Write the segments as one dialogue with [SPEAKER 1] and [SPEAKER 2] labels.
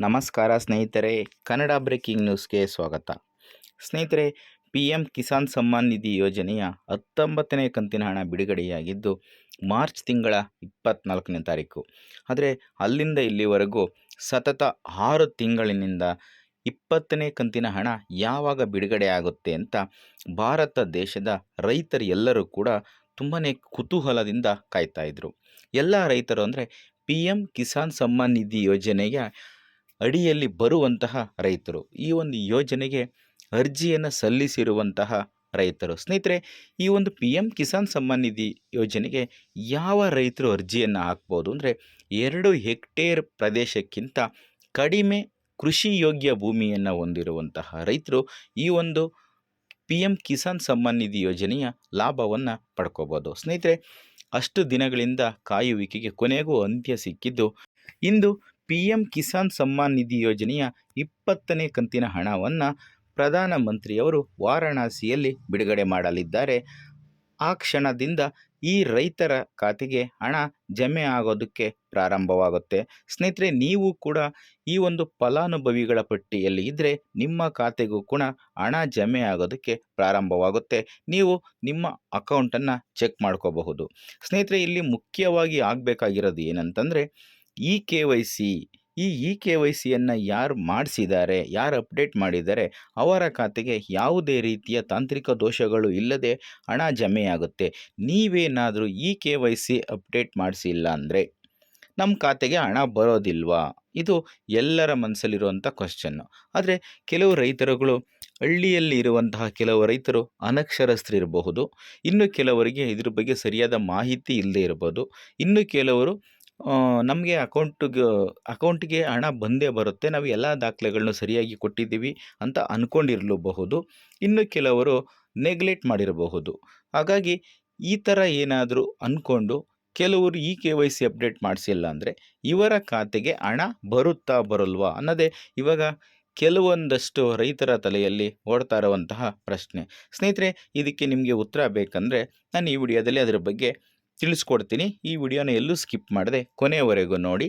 [SPEAKER 1] ನಮಸ್ಕಾರ ಸ್ನೇಹಿತರೆ, ಕನ್ನಡ ಬ್ರೇಕಿಂಗ್ ನ್ಯೂಸ್ಗೆ ಸ್ವಾಗತ. ಸ್ನೇಹಿತರೆ ಪಿ ಎಂ ಕಿಸಾನ್ ಸಮ್ಮಾನ್ ನಿಧಿ ಯೋಜನೆಯ ಹತ್ತೊಂಬತ್ತನೇ ಕಂತಿನ ಹಣ ಬಿಡುಗಡೆಯಾಗಿದ್ದು, ಮಾರ್ಚ್ ತಿಂಗಳ ಇಪ್ಪತ್ತ್ನಾಲ್ಕನೇ ತಾರೀಕು. ಆದರೆ, ಅಲ್ಲಿಂದ ಇಲ್ಲಿವರೆಗೂ ಸತತ ಆರು ತಿಂಗಳಿನಿಂದ ಇಪ್ಪತ್ತನೇ ಕಂತಿನ ಹಣ ಯಾವಾಗ ಬಿಡುಗಡೆ ಆಗುತ್ತೆ ಅಂತ ಭಾರತ ದೇಶದ ರೈತರು ಎಲ್ಲರೂ ಕೂಡ ತುಂಬಾ ಕುತೂಹಲದಿಂದ ಕಾಯ್ತಾ ಇದ್ರು. ಎಲ್ಲ ರೈತರು ಅಂದರೆ ಪಿ ಎಂ ಕಿಸಾನ್ ಸಮ್ಮಾನ್ ನಿಧಿ ಯೋಜನೆಯ ಅಡಿಯಲ್ಲಿ ಬರುವಂತಹ ರೈತರು. ಈ ಒಂದು ಯೋಜನೆಗೆ ಅರ್ಜಿಯನ್ನು ಸಲ್ಲಿಸಿರುವಂತಹ ರೈತರು. ಸ್ನೇಹಿತರೆ, ಈ ಒಂದು ಪಿ ಎಂ ಕಿಸಾನ್ ಸಮ್ಮಾನ್ ನಿಧಿ ಯೋಜನೆಗೆ ಯಾವ ರೈತರು ಅರ್ಜಿಯನ್ನು ಹಾಕ್ಬೋದು ಅಂದರೆ ಎರಡು ಹೆಕ್ಟೇರ್ ಪ್ರದೇಶಕ್ಕಿಂತ ಕಡಿಮೆ ಕೃಷಿ ಯೋಗ್ಯ ಭೂಮಿಯನ್ನು ಹೊಂದಿರುವಂತಹ ರೈತರು ಈ ಒಂದು ಪಿ ಎಂ ಕಿಸಾನ್ ಸಮ್ಮಾನ್ ನಿಧಿ ಯೋಜನೆಯ ಲಾಭವನ್ನು ಪಡ್ಕೋಬೋದು. ಸ್ನೇಹಿತರೆ, ಅಷ್ಟು ದಿನಗಳಿಂದ ಕಾಯುವಿಕೆಗೆ ಕೊನೆಗೂ ಅಂತ್ಯ ಸಿಕ್ಕಿದ್ದು ಇಂದು ಪಿ ಎಂ ಕಿಸಾನ್ ಸಮ್ಮಾನ್ ನಿಧಿ ಯೋಜನೆಯ ಇಪ್ಪತ್ತನೇ ಕಂತಿನ ಹಣವನ್ನು ಪ್ರಧಾನಮಂತ್ರಿಯವರು ವಾರಣಾಸಿಯಲ್ಲಿ ಬಿಡುಗಡೆ ಮಾಡಲಿದ್ದಾರೆ. ಆ ಕ್ಷಣದಿಂದ ಈ ರೈತರ ಖಾತೆಗೆ ಹಣ ಜಮೆ ಆಗೋದಕ್ಕೆ ಪ್ರಾರಂಭವಾಗುತ್ತೆ. ಸ್ನೇಹಿತರೆ, ನೀವು ಕೂಡ ಈ ಒಂದು ಫಲಾನುಭವಿಗಳ ಪಟ್ಟಿಯಲ್ಲಿ ಇದ್ದರೆ ನಿಮ್ಮ ಖಾತೆಗೂ ಕೂಡ ಹಣ ಜಮೆ ಆಗೋದಕ್ಕೆ ಪ್ರಾರಂಭವಾಗುತ್ತೆ. ನೀವು ನಿಮ್ಮ ಅಕೌಂಟನ್ನು ಚೆಕ್ ಮಾಡ್ಕೋಬಹುದು. ಸ್ನೇಹಿತರೆ, ಇಲ್ಲಿ ಮುಖ್ಯವಾಗಿ ಆಗಬೇಕಾಗಿರೋದು ಏನಂತಂದರೆ ಇ ಕೆ ವೈ ಸಿ, ಈ ಇ ಕೆ ವೈ ಸಿಯನ್ನು ಯಾರು ಮಾಡಿಸಿದ್ದಾರೆ, ಯಾರು ಅಪ್ಡೇಟ್ ಮಾಡಿದ್ದಾರೆ, ಅವರ ಖಾತೆಗೆ ಯಾವುದೇ ರೀತಿಯ ತಾಂತ್ರಿಕ ದೋಷಗಳು ಇಲ್ಲದೆ ಹಣ ಜಮೆಯಾಗುತ್ತೆ. ನೀವೇನಾದರೂ E K Y C update ಮಾಡಿಸಿಲ್ಲ ಅಂದರೆ ನಮ್ಮ ಖಾತೆಗೆ ಹಣ ಬರೋದಿಲ್ವಾ? ಇದು ಎಲ್ಲರ ಮನಸ್ಸಲ್ಲಿರುವಂಥ ಕ್ವಶನ್ನು ಆದರೆ ಕೆಲವು ರೈತರುಗಳು ಹಳ್ಳಿಯಲ್ಲಿ ಇರುವಂತಹ ಕೆಲವು ರೈತರು ಅನಕ್ಷರಸ್ಥರಿರಬಹುದು. ಇನ್ನು ಕೆಲವರಿಗೆ ಇದ್ರ ಬಗ್ಗೆ ಸರಿಯಾದ ಮಾಹಿತಿ ಇಲ್ಲದೆ ಇರಬಹುದು ಇನ್ನು ಕೆಲವರು ನಮಗೆ ಅಕೌಂಟಿಗೆ ಅಕೌಂಟಿಗೆ ಹಣ ಬಂದೇ ಬರುತ್ತೆ. ನಾವು ಎಲ್ಲ ದಾಖಲೆಗಳನ್ನು ಸರಿಯಾಗಿ ಕೊಟ್ಟಿದ್ದೀವಿ ಅಂತ ಅಂದ್ಕೊಂಡಿರಲೂಬಹುದು ಇನ್ನು ಕೆಲವರು ನೆಗ್ಲೆಕ್ಟ್ ಮಾಡಿರಬಹುದು. ಹಾಗಾಗಿ ಈ ಥರ ಏನಾದರೂ ಅಂದ್ಕೊಂಡು ಕೆಲವರು ಈ ಕೆ ವೈ ಸಿ ಅಪ್ಡೇಟ್ ಮಾಡಿಸಿಲ್ಲ ಅಂದರೆ ಇವರ ಖಾತೆಗೆ ಹಣ ಬರುತ್ತಾ ಬರಲ್ವಾ ಅನ್ನೋದೇ ಇವಾಗ ಕೆಲವೊಂದಷ್ಟು ರೈತರ ತಲೆಯಲ್ಲಿ ಓಡ್ತಾ ಇರುವಂತಹ ಪ್ರಶ್ನೆ. ಸ್ನೇಹಿತರೆ, ಇದಕ್ಕೆ ನಿಮಗೆ ಉತ್ತರ ಬೇಕಂದರೆ ನಾನು ಈ ವಿಡಿಯೋದಲ್ಲಿ ಅದರ ಬಗ್ಗೆ ತಿಳಿಸ್ಕೊಡ್ತೀನಿ. ಈ ವಿಡಿಯೋನ ಎಲ್ಲೂ ಸ್ಕಿಪ್ ಮಾಡದೆ ಕೊನೆಯವರೆಗೂ ನೋಡಿ.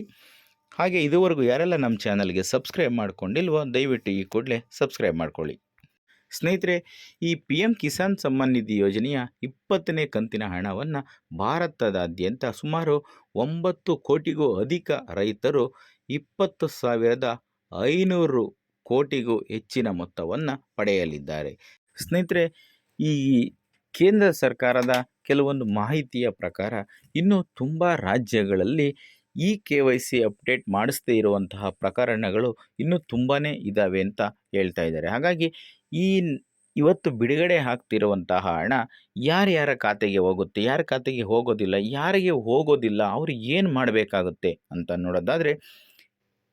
[SPEAKER 1] ಹಾಗೆ ಇದುವರೆಗೂ ಯಾರೆಲ್ಲ ನಮ್ಮ ಚಾನಲ್ಗೆ ಸಬ್ಸ್ಕ್ರೈಬ್ ಮಾಡ್ಕೊಂಡಿಲ್ವೋ, ದಯವಿಟ್ಟು ಈ ಕೂಡಲೇ ಸಬ್ಸ್ಕ್ರೈಬ್ ಮಾಡ್ಕೊಳ್ಳಿ. ಸ್ನೇಹಿತರೆ, ಈ ಪಿ ಎಂ ಕಿಸಾನ್ ಸಮ್ಮಾನ್ ನಿಧಿ ಯೋಜನೆಯ ಇಪ್ಪತ್ತನೇ ಕಂತಿನ ಹಣವನ್ನು ಭಾರತದಾದ್ಯಂತ ಸುಮಾರು ಒಂಬತ್ತು ಕೋಟಿಗೂ ಅಧಿಕ ರೈತರು ಇಪ್ಪತ್ತು ಸಾವಿರದ ಐನೂರು ಕೋಟಿಗೂ ಹೆಚ್ಚಿನ ಮೊತ್ತವನ್ನು ಪಡೆಯಲಿದ್ದಾರೆ. ಸ್ನೇಹಿತರೆ, ಈ ಕೇಂದ್ರ ಸರ್ಕಾರದ ಕೆಲವೊಂದು ಮಾಹಿತಿಯ ಪ್ರಕಾರ ಇನ್ನೂ ತುಂಬ ರಾಜ್ಯಗಳಲ್ಲಿ E K Y C update ಮಾಡಿಸದೇ ಇರುವಂತಹ ಪ್ರಕರಣಗಳು ಇನ್ನೂ ತುಂಬಾ ಇದ್ದಾವೆ ಅಂತ ಹೇಳ್ತಾ ಇದ್ದಾರೆ. ಹಾಗಾಗಿ ಈ ಇವತ್ತು ಬಿಡುಗಡೆ ಆಗ್ತಿರುವಂತಹ ಹಣ ಯಾರ್ಯಾರ ಖಾತೆಗೆ ಹೋಗುತ್ತೆ, ಯಾರ ಖಾತೆಗೆ ಹೋಗೋದಿಲ್ಲ, ಯಾರಿಗೆ ಹೋಗೋದಿಲ್ಲ, ಅವರು ಏನು ಮಾಡಬೇಕಾಗುತ್ತೆ ಅಂತ ನೋಡೋದಾದರೆ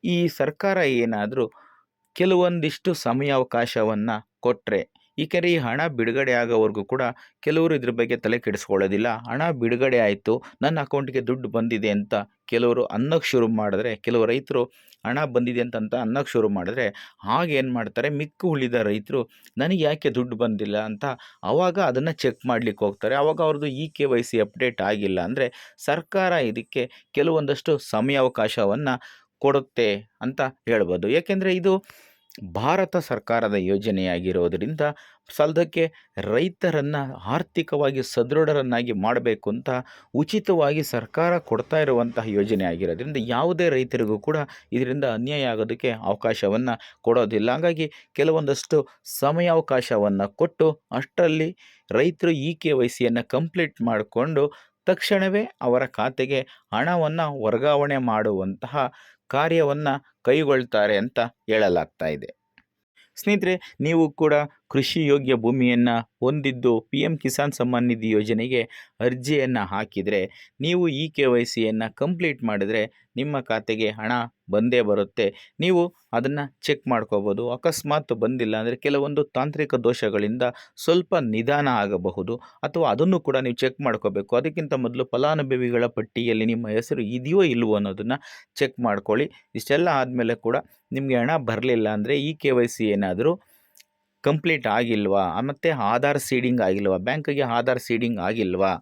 [SPEAKER 1] ಈ ಸರ್ಕಾರ ಏನಾದರೂ ಕೆಲವೊಂದಿಷ್ಟು ಸಮಯಾವಕಾಶವನ್ನು ಕೊಟ್ಟರೆ ಏಕೆಂದರೆ ಈ ಹಣ ಬಿಡುಗಡೆ ಆಗೋವರೆಗೂ ಕೂಡ ಕೆಲವರು ಇದ್ರ ಬಗ್ಗೆ ತಲೆ ಕೆಡಿಸ್ಕೊಳ್ಳೋದಿಲ್ಲ. ಹಣ ಬಿಡುಗಡೆ ಆಯಿತು, ನನ್ನ ಅಕೌಂಟಿಗೆ ದುಡ್ಡು ಬಂದಿದೆ ಅಂತ ಕೆಲವರು ಅನ್ನೋಕ್ಕೆ ಶುರು ಮಾಡಿದ್ರೆ, ಕೆಲವು ರೈತರು ಹಣ ಬಂದಿದೆ ಅಂತ ಅನ್ನೋಕ್ಕೆ ಶುರು ಮಾಡಿದ್ರೆ ಹಾಗೇನು ಮಾಡ್ತಾರೆ? ಮಿಕ್ಕು ಉಳಿದ ರೈತರು, ನನಗೆ ಯಾಕೆ ದುಡ್ಡು ಬಂದಿಲ್ಲ? ಅಂತ ಆವಾಗ ಅದನ್ನು ಚೆಕ್ ಮಾಡಲಿಕ್ಕೆ ಹೋಗ್ತಾರೆ. ಆವಾಗ ಅವ್ರದ್ದು E K Y C update ಆಗಿಲ್ಲ ಅಂದರೆ ಸರ್ಕಾರ ಇದಕ್ಕೆ ಕೆಲವೊಂದಷ್ಟು ಸಮಯಾವಕಾಶವನ್ನು ಕೊಡುತ್ತೆ ಅಂತ ಹೇಳ್ಬೋದು. ಏಕೆಂದರೆ ಇದು ಭಾರತ ಸರ್ಕಾರದ ಯೋಜನೆಯಾಗಿರೋದರಿಂದ ಸಲ್ದಕ್ಕೆ ರೈತರನ್ನು ಆರ್ಥಿಕವಾಗಿ ಸದೃಢರನ್ನಾಗಿ ಮಾಡಬೇಕು ಅಂತ ಉಚಿತವಾಗಿ ಸರ್ಕಾರ ಕೊಡ್ತಾ ಇರುವಂತಹ ಯೋಜನೆ ಆಗಿರೋದ್ರಿಂದ ಯಾವುದೇ ರೈತರಿಗೂ ಕೂಡ ಇದರಿಂದ ಅನ್ಯಾಯ ಆಗೋದಕ್ಕೆ ಅವಕಾಶವನ್ನು ಕೊಡೋದಿಲ್ಲ. ಹಾಗಾಗಿ ಕೆಲವೊಂದಷ್ಟು ಸಮಯಾವಕಾಶವನ್ನು ಕೊಟ್ಟು ಅಷ್ಟರಲ್ಲಿ ರೈತರು ಇ ಕೆ ವೈ ಸಿಯನ್ನು ಕಂಪ್ಲೀಟ್ ಮಾಡಿಕೊಂಡು ತಕ್ಷಣವೇ ಅವರ ಖಾತೆಗೆ ಹಣವನ್ನು ವರ್ಗಾವಣೆ ಮಾಡುವಂತಹ ಕಾರ್ಯವನ್ನು ಕೈಗೊಳ್ತಾರೆ ಅಂತ ಹೇಳಲಾಗ್ತಾ ಇದೆ. ಸ್ನೇಹಿತರೆ ನೀವು ಕೂಡ ಕೃಷಿ ಯೋಗ್ಯ ಭೂಮಿಯನ್ನು ಹೊಂದಿದ್ದು ಪಿ ಎಂ ಕಿಸಾನ್ ಸಮ್ಮಾನ್ ನಿಧಿ ಯೋಜನೆಗೆ ಅರ್ಜಿಯನ್ನು ಹಾಕಿದರೆ ನೀವು ಇ ಕೆ ವೈ ಸಿಯನ್ನು ಕಂಪ್ಲೀಟ್ ಮಾಡಿದರೆ ನಿಮ್ಮ ಖಾತೆಗೆ ಹಣ ಬಂದೇ ಬರುತ್ತೆ. ನೀವು ಅದನ್ನು ಚೆಕ್ ಮಾಡ್ಕೋಬೋದು. ಅಕಸ್ಮಾತ್ ಬಂದಿಲ್ಲ ಅಂದರೆ ಕೆಲವೊಂದು ತಾಂತ್ರಿಕ ದೋಷಗಳಿಂದ ಸ್ವಲ್ಪ ನಿಧಾನ ಆಗಬಹುದು. ಅಥವಾ ಅದನ್ನು ಕೂಡ ನೀವು ಚೆಕ್ ಮಾಡ್ಕೋಬೇಕು. ಅದಕ್ಕಿಂತ ಮೊದಲು ಫಲಾನುಭವಿಗಳ ಪಟ್ಟಿಯಲ್ಲಿ ನಿಮ್ಮ ಹೆಸರು ಇದೆಯೋ ಇಲ್ಲವೋ ಅನ್ನೋದನ್ನು ಚೆಕ್ ಮಾಡ್ಕೊಳ್ಳಿ. ಇಷ್ಟೆಲ್ಲ ಆದಮೇಲೆ ಕೂಡ ನಿಮಗೆ ಹಣ ಬರಲಿಲ್ಲ ಅಂದರೆ ಈ ಕೆ ವೈ ಸಿ ಏನಾದರೂ ಕಂಪ್ಲೀಟ್ ಆಗಿಲ್ವಾ? ಮತ್ತು ಆಧಾರ್ ಸೀಡಿಂಗ್ ಆಗಿಲ್ವಾ? ಬ್ಯಾಂಕಿಗೆ ಆಧಾರ್ ಸೀಡಿಂಗ್ ಆಗಿಲ್ವಾ?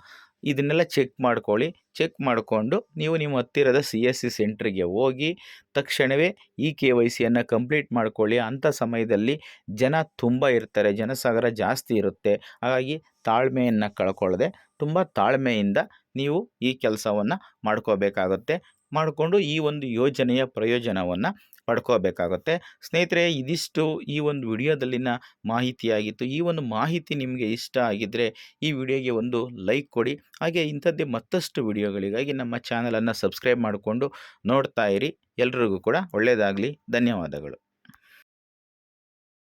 [SPEAKER 1] ಇದನ್ನೆಲ್ಲ ಚೆಕ್ ಮಾಡ್ಕೊಳ್ಳಿ. ಚೆಕ್ ಮಾಡಿಕೊಂಡು ನೀವು ನಿಮ್ಮ ಹತ್ತಿರದ ಸಿ ಎಸ್ ಸಿ ಸೆಂಟ್ರಿಗೆ ಹೋಗಿ ತಕ್ಷಣವೇ ಈ ಕೆ ವೈ ಸಿಯನ್ನು ಕಂಪ್ಲೀಟ್ ಮಾಡ್ಕೊಳ್ಳಿ. ಅಂಥ ಸಮಯದಲ್ಲಿ ಜನ ತುಂಬ ಇರ್ತಾರೆ. ಜನಸಾಗರ ಜಾಸ್ತಿ ಇರುತ್ತೆ. ಹಾಗಾಗಿ ತಾಳ್ಮೆಯನ್ನು ಕಳ್ಕೊಳ್ಳದೆ ತುಂಬ ತಾಳ್ಮೆಯಿಂದ ನೀವು ಈ ಕೆಲಸವನ್ನು ಮಾಡ್ಕೋಬೇಕಾಗುತ್ತೆ. ಮಾಡಿಕೊಂಡು ಈ ಒಂದು ಯೋಜನೆಯ ಪ್ರಯೋಜನವನ್ನು ಪಡ್ಕೋಬೇಕಾಗುತ್ತೆ. ಸ್ನೇಹಿತರೆ, ಇದಿಷ್ಟು ಈ ಒಂದು ವಿಡಿಯೋದಲ್ಲಿನ ಮಾಹಿತಿಯಾಗಿತ್ತು. ಈ ಒಂದು ಮಾಹಿತಿ ನಿಮಗೆ ಇಷ್ಟ ಆಗಿದ್ದರೆ ಈ ವಿಡಿಯೋಗೆ ಒಂದು ಲೈಕ್ ಕೊಡಿ. ಹಾಗೆ ಇಂಥದ್ದೇ ಮತ್ತಷ್ಟು ವಿಡಿಯೋಗಳಿಗಾಗಿ ನಮ್ಮ ಚಾನಲನ್ನು ಸಬ್ಸ್ಕ್ರೈಬ್ ಮಾಡಿಕೊಂಡು ನೋಡ್ತಾ ಇರಿ. ಎಲ್ರಿಗೂ ಕೂಡ ಒಳ್ಳೆಯದಾಗಲಿ. ಧನ್ಯವಾದಗಳು.